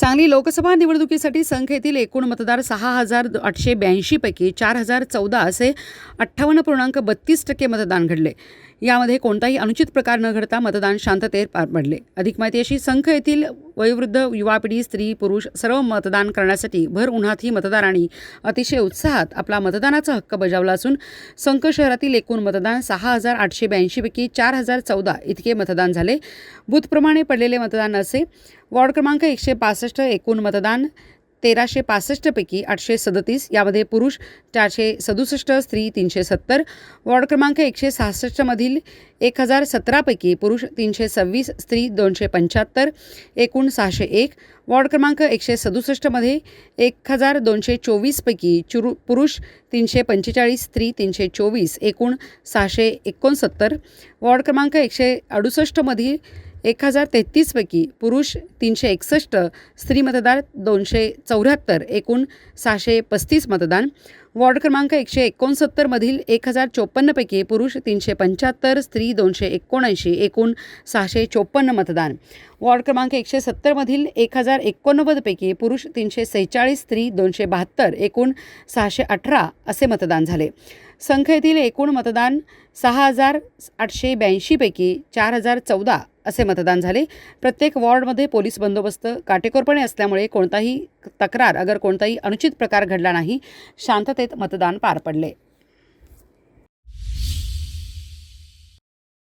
सांगली लोकसभा निवडणुकीसाठी संघ येथील एकूण मतदार सहा हजार आठशे ब्याऐंशीपैकी चार हजार चौदा असे अठ्ठावन्न पूर्णांक बत्तीस टक्के मतदान घडले. यामध्ये कोणताही अनुचित प्रकार न घडता मतदान शांततेत पार पडले. अधिक माहिती अशी संघ येथील वयोवृद्ध युवा पिढी स्त्री पुरुष सर्व मतदान करण्यासाठी भर उन्हातही मतदारांनी अतिशय उत्साहात आपला मतदानाचा हक्क बजावला असून संक शहरातील एकूण मतदान सहा हजार आठशे ब्याऐंशीपैकी चार हजार चौदा इतके मतदान झाले. बूथप्रमाणे पडलेले मतदान असे. वॉर्ड क्रमांक एकशे पासष्ट एकूण मतदान तेराशे पासष्टपैकी आठशे सदतीस यामध्ये पुरुष चारशे सदुसष्ट स्त्री तीनशे सत्तर. वॉर्ड क्रमांक एकशे सहासष्टमधील एक हजार सतरापैकी पुरुष तीनशे सव्वीस स्त्री दोनशे पंच्याहत्तर एकूण सहाशे एक. वॉर्ड क्रमांक एकशे सदुसष्टमध्ये एक हजार दोनशे चोवीसपैकी चुरु पुरुष तीनशे पंचेचाळीस स्त्री तीनशे चोवीस एकूण सहाशे एकोणसत्तर. वॉर्ड क्रमांक एकशे अडुसष्टमधील एक हजार तेहतीसपैकी पुरुष तीनशे एकसष्ट स्त्री मतदार दोनशे चौऱ्याहत्तर एकूण सहाशे पस्तीस मतदान. वॉर्ड क्रमांक एकशे एकोणसत्तरमधील एक हजार चोपन्नपैकी पुरुष तीनशे पंच्याहत्तर स्त्री दोनशे एकोणऐंशी एकूण सहाशे चोपन्न मतदान. वॉर्ड क्रमांक एकशे सत्तरमधील एक हजार एकोणनव्वदपैकी पुरुष तीनशे सेहेचाळीस स्त्री दोनशे बहात्तर एकूण सहाशे अठरा असे मतदान झाले. संख्येतील एकूण मतदान सहा हजार आठशे ब्याऐंशीपैकी चार हजार चौदा असे मतदान झाले. प्रत्येक वॉर्डमध्ये पोलीस बंदोबस्त काटेकोरपणे असल्यामुळे कोणताही तक्रार अगर कोणताही अनुचित प्रकार घडला नाही शांततेत मतदान पार पडले.